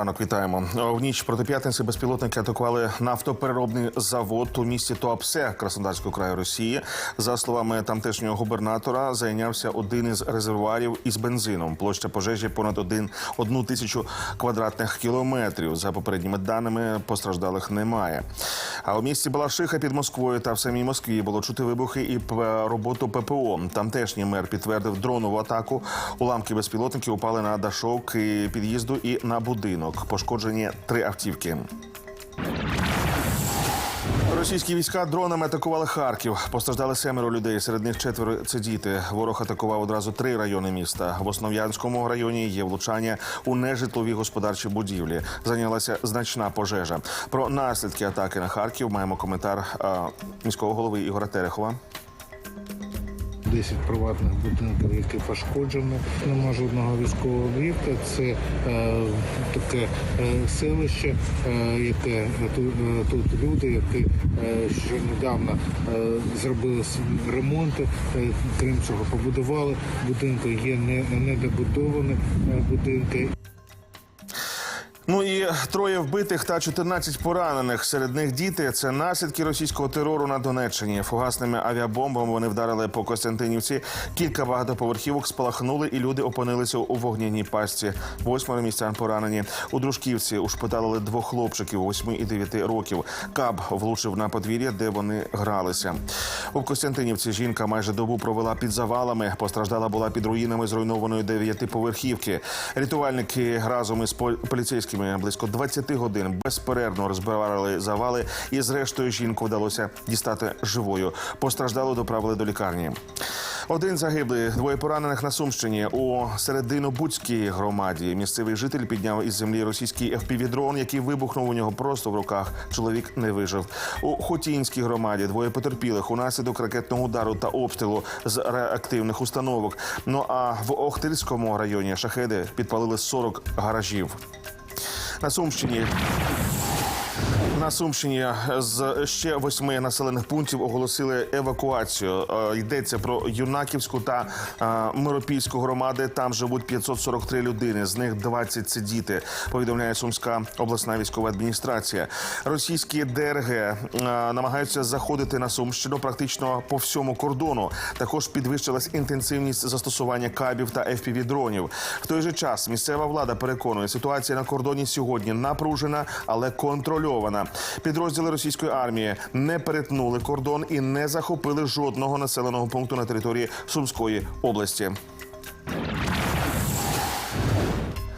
Ранок вітаємо. В ніч проти п'ятниці безпілотники атакували нафтопереробний завод у місті Туапсе Краснодарського краю Росії. За словами тамтешнього губернатора, зайнявся один із резервуарів із бензином. Площа пожежі понад один одну тисячу квадратних кілометрів. За попередніми даними постраждалих немає. А у місті Балашиха під Москвою та в самій Москві було чути вибухи і роботу ППО. Тамтешній мер підтвердив дронову атаку. Уламки безпілотників упали на дашок під'їзду і на будинок. Пошкоджені три автівки. Російські війська дронами атакували Харків. Постраждали семеро людей. Серед них четверо це діти. Ворог атакував одразу три райони міста. В Основ'янському районі є влучання у нежитлові господарчі будівлі. Зайнялася значна пожежа. Про наслідки атаки на Харків маємо коментар а, міського голови Ігора Терехова. 10 приватних будинків, які пошкоджені. Нема жодного військового об'єкта. Це е, таке е, селище, е, яке тут, е, тут люди, які е, ще недавно е, зробили ремонти. Е, крім цього, побудували будинки. Є не, недобудовані е, будинки. Ну і троє вбитих та 14 поранених. Серед них діти. Це наслідки російського терору на Донеччині. Фугасними авіабомбами вони вдарили по Костянтинівці. Кілька багатоповерхівок спалахнули, і люди опинилися у вогняній пастці. Восьмеро містян поранені. У Дружківці ушпиталили двох хлопчиків 8 і 9 років. Каб влучив на подвір'я, де вони гралися. У Костянтинівці жінка майже добу провела під завалами. Постраждала була під руїнами зруйнованої дев'ятиповерхівки. Рятувальники разом із пол- поліцейськими близько 20 годин безперервно розбивали завали, і зрештою жінку вдалося дістати живою. Постраждало доправили до лікарні. Один загиблий, двоє поранених на Сумщині у серединобудській громаді. Місцевий житель підняв із землі російський FPV-дрон, який вибухнув у нього просто в руках. Чоловік не вижив. У Хотінській громаді двоє потерпілих унаслідок ракетного удару та обстрілу з реактивних установок. Ну а в Охтирському районі шахеди підпалили 40 гаражів. На Сумщині на Сумщині з ще восьми населених пунктів оголосили евакуацію. Е, Йдеться про Юнаківську та е, Миропільську громади. Там живуть 543 людини. З них 20 – це діти. Повідомляє Сумська обласна військова адміністрація. Російські ДРГ е, намагаються заходити на Сумщину практично по всьому кордону. Також підвищилась інтенсивність застосування кабів та fpv дронів. В той же час місцева влада переконує, ситуація на кордоні сьогодні напружена, але контрольована. Підрозділи російської армії не перетнули кордон і не захопили жодного населеного пункту на території Сумської області.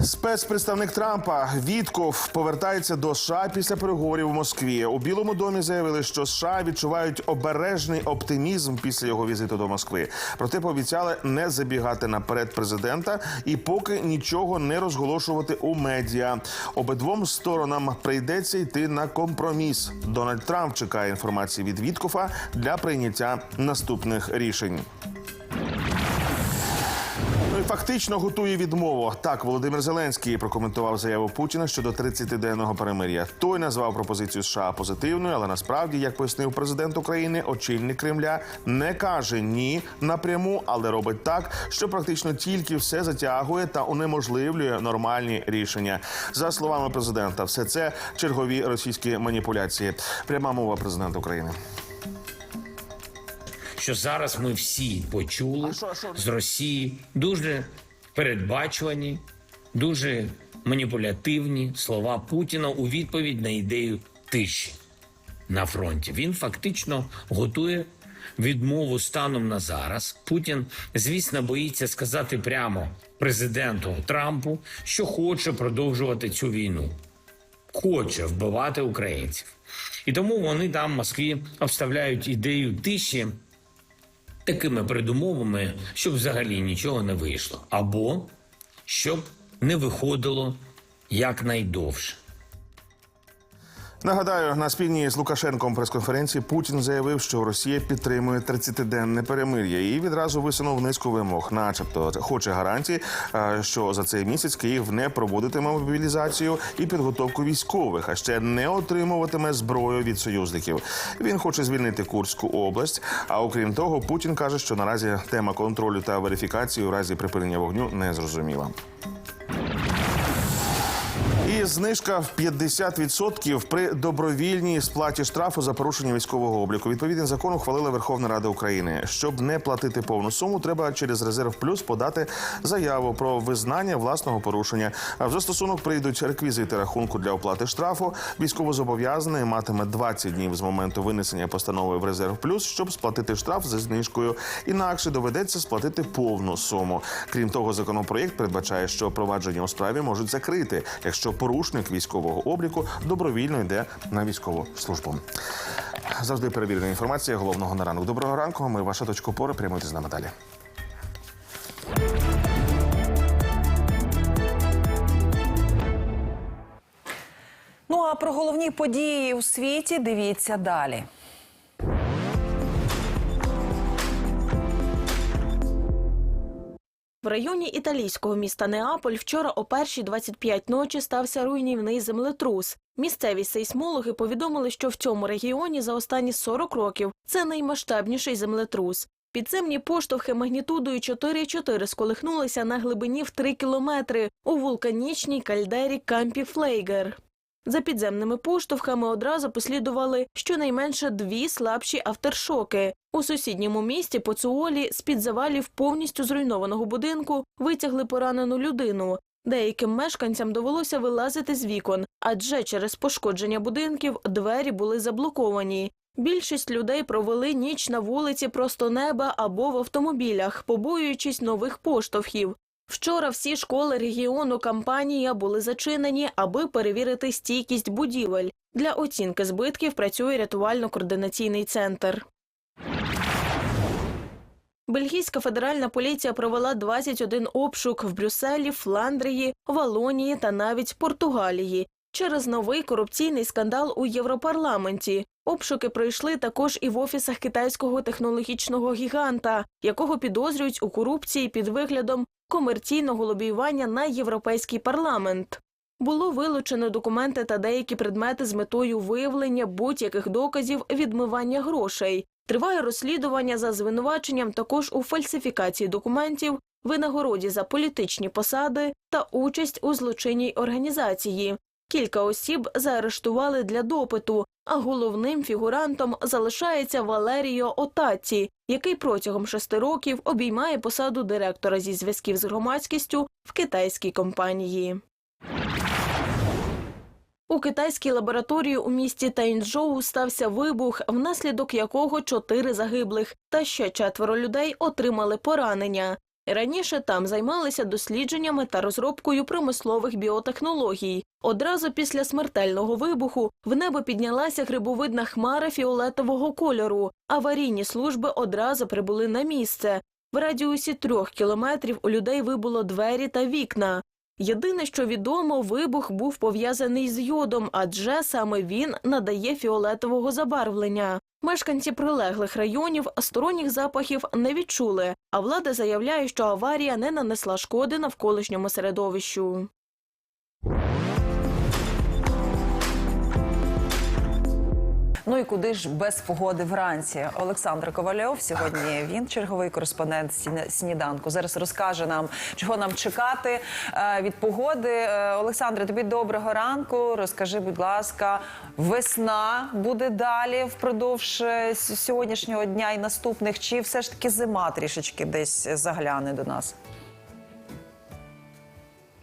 Спецпредставник Трампа Вітков повертається до США після переговорів у Москві. У Білому домі заявили, що США відчувають обережний оптимізм після його візиту до Москви. Проте пообіцяли не забігати наперед президента і поки нічого не розголошувати у медіа. Обидвом сторонам прийдеться йти на компроміс. Дональд Трамп чекає інформації від Віткофа для прийняття наступних рішень. Фактично готує відмову. Так, Володимир Зеленський прокоментував заяву Путіна щодо 30-денного перемир'я. Той назвав пропозицію США позитивною, але насправді, як пояснив президент України, очільник Кремля не каже ні напряму, але робить так, що практично тільки все затягує та унеможливлює нормальні рішення. За словами президента, все це чергові російські маніпуляції. Пряма мова президента України. Що зараз ми всі почули А що- що? з Росії дуже передбачувані, дуже маніпулятивні слова Путіна у відповідь на ідею тиші на фронті. Він фактично готує відмову станом на зараз. Путін, звісно, боїться сказати прямо президенту Трампу, що хоче продовжувати цю війну хоче вбивати українців. І тому вони там в Москві обставляють ідею тиші такими передумовами, щоб взагалі нічого не вийшло, або щоб не виходило якнайдовше. Нагадаю, на спільній з Лукашенком прес-конференції Путін заявив, що Росія підтримує 30-денне перемир'я і відразу висунув низку вимог, начебто хоче гарантії, е, що за цей місяць Київ не проводитиме мобілізацію і підготовку військових, а ще не отримуватиме зброю від союзників. Він хоче звільнити Курську область. А окрім того, Путін каже, що наразі тема контролю та верифікації у разі припинення вогню не зрозуміла. І знижка в 50% при добровільній сплаті штрафу за порушення військового обліку. Відповідний закон ухвалила Верховна Рада України. Щоб не платити повну суму, треба через резерв плюс подати заяву про визнання власного порушення. В застосунок прийдуть реквізити рахунку для оплати штрафу. Військовозобов'язаний матиме 20 днів з моменту винесення постанови в резерв плюс, щоб сплатити штраф за знижкою. Інакше доведеться сплатити повну суму. Крім того, законопроєкт передбачає, що провадження у справі можуть закрити, якщо порушник військового обліку добровільно йде на військову службу. Завжди перевірена інформація головного на ранок. Доброго ранку. Ми ваша точка опори. Прямуйте з нами далі. Ну а про головні події у світі дивіться далі. В районі італійського міста Неаполь вчора о першій 25 ночі стався руйнівний землетрус. Місцеві сейсмологи повідомили, що в цьому регіоні за останні 40 років це наймасштабніший землетрус. Підземні поштовхи магнітудою 4,4 сколихнулися на глибині в 3 кілометри у вулканічній кальдері Кампі Флейгер. За підземними поштовхами одразу послідували щонайменше дві слабші авторшоки. У сусідньому місті Поцуолі з-під завалів повністю зруйнованого будинку витягли поранену людину. Деяким мешканцям довелося вилазити з вікон, адже через пошкодження будинків двері були заблоковані. Більшість людей провели ніч на вулиці просто неба або в автомобілях, побоюючись нових поштовхів. Вчора всі школи регіону Кампанія були зачинені, аби перевірити стійкість будівель. Для оцінки збитків працює рятувально-координаційний центр. Бельгійська федеральна поліція провела 21 обшук в Брюсселі, Фландрії, Валонії та навіть Португалії через новий корупційний скандал у Європарламенті. Обшуки пройшли також і в офісах китайського технологічного гіганта, якого підозрюють у корупції під виглядом комерційного лобіювання на європейський парламент. Було вилучено документи та деякі предмети з метою виявлення будь-яких доказів відмивання грошей. Триває розслідування за звинуваченням також у фальсифікації документів, винагороді за політичні посади та участь у злочинній організації. Кілька осіб заарештували для допиту, а головним фігурантом залишається Валеріо Отаці, який протягом шести років обіймає посаду директора зі зв'язків з громадськістю в китайській компанії. У китайській лабораторії у місті Тайнчжоу стався вибух, внаслідок якого чотири загиблих та ще четверо людей отримали поранення. Раніше там займалися дослідженнями та розробкою промислових біотехнологій. Одразу після смертельного вибуху в небо піднялася грибовидна хмара фіолетового кольору. Аварійні служби одразу прибули на місце. В радіусі трьох кілометрів у людей вибуло двері та вікна. Єдине, що відомо, вибух був пов'язаний з йодом, адже саме він надає фіолетового забарвлення. Мешканці прилеглих районів сторонніх запахів не відчули, а влада заявляє, що аварія не нанесла шкоди навколишньому середовищу. Ну і куди ж без погоди вранці? Олександр Ковальов сьогодні він черговий кореспондент «Сні- сніданку. Зараз розкаже нам, чого нам чекати е, від погоди. Е, Олександре, тобі доброго ранку. Розкажи, будь ласка, весна буде далі впродовж е, сьогоднішнього дня і наступних, чи все ж таки зима трішечки десь загляне до нас?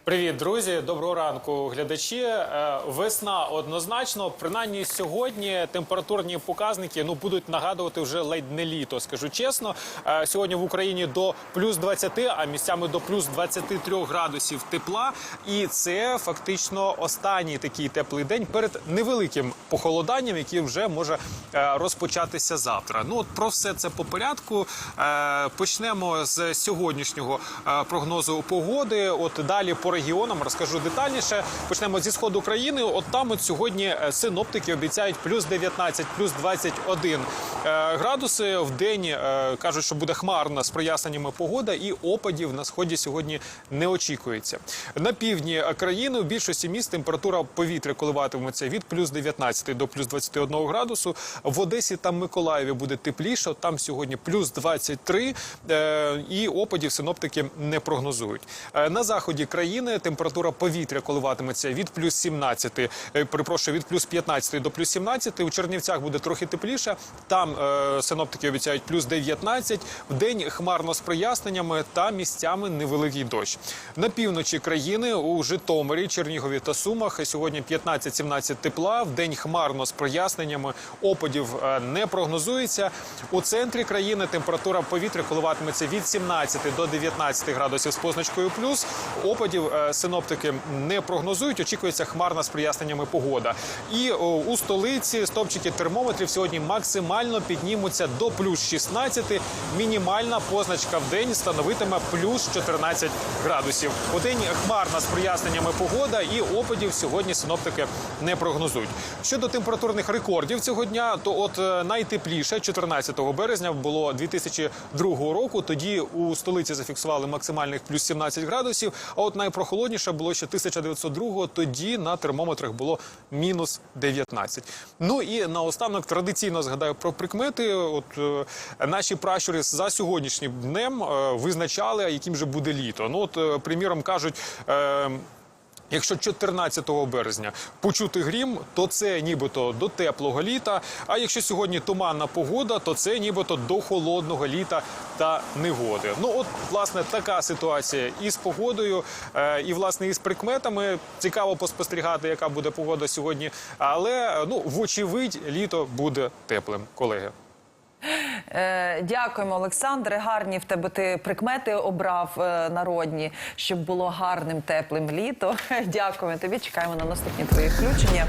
Привіт, друзі! Доброго ранку, глядачі. Е, Весна однозначно. Принаймні сьогодні температурні показники ну будуть нагадувати вже ледь не літо. Скажу чесно. Е, Сьогодні в Україні до плюс 20, а місцями до плюс 23 градусів тепла. І це фактично останній такий теплий день перед невеликим похолоданням, яке вже може е, розпочатися завтра. Ну от про все це по порядку. Почнемо з сьогоднішнього прогнозу погоди. От далі по регіонам. Розкажу детальніше. Почнемо зі сходу країни. От там от сьогодні е, синоптики обіцяють плюс 19, плюс 21 е, градуси в день. е, Кажуть, що буде хмарна з проясненнями погода, і опадів на сході сьогодні не очікується. На півдні країни у більшості міст температура повітря коливатиметься від плюс 19 до плюс 21 градусу. В Одесі та Миколаєві буде тепліше. Там сьогодні плюс 23, е, і опадів синоптики не прогнозують. На заході країни температура повітря коливатиметься від плюс 17, е, перепрошую, від плюс 15 до плюс 17. У Чернівцях буде трохи тепліше. Там е, синоптики обіцяють плюс 19. В день хмарно з проясненнями та місцями невеликий дощ. На півночі країни у Житомирі, Чернігові та Сумах сьогодні 15-17 тепла. В день хмарно з проясненнями. Опадів е, не прогнозується. У центрі країни температура повітря коливатиметься від 17 до 19 градусів з позначкою плюс. Опадів е, синоптики не прогнозують. Очікується хмарна з проясненнями погода. І у столиці стопчики термометрів сьогодні максимально піднімуться до плюс 16. Мінімальна позначка в день становитиме плюс 14 градусів. У день хмарна з проясненнями погода і опадів сьогодні синоптики не прогнозують. Щодо температурних рекордів цього дня, то от е, найтепліше 14 березня було 2002 року. Тоді у столиці зафіксували максимальних плюс 17 градусів. А от найпрохолодніше було ще 1902 Тоді на термометрах було мінус 19. Ну і наостанок традиційно згадаю про прикмети. От е, наші пращури за сьогоднішнім днем е, визначали, яким же буде літо. Ну от, е, приміром кажуть. Е, Якщо 14 березня почути грім, то це нібито до теплого літа. А якщо сьогодні туманна погода, то це нібито до холодного літа та негоди. Ну от власне така ситуація і з погодою, е, і власне і з прикметами. Цікаво поспостерігати, яка буде погода сьогодні. Але ну вочевидь, літо буде теплим, колеги. Е, дякуємо, Олександре. Гарні в тебе ти прикмети обрав е, народні, щоб було гарним, теплим літо. Дякуємо тобі. Чекаємо на наступні твої включення.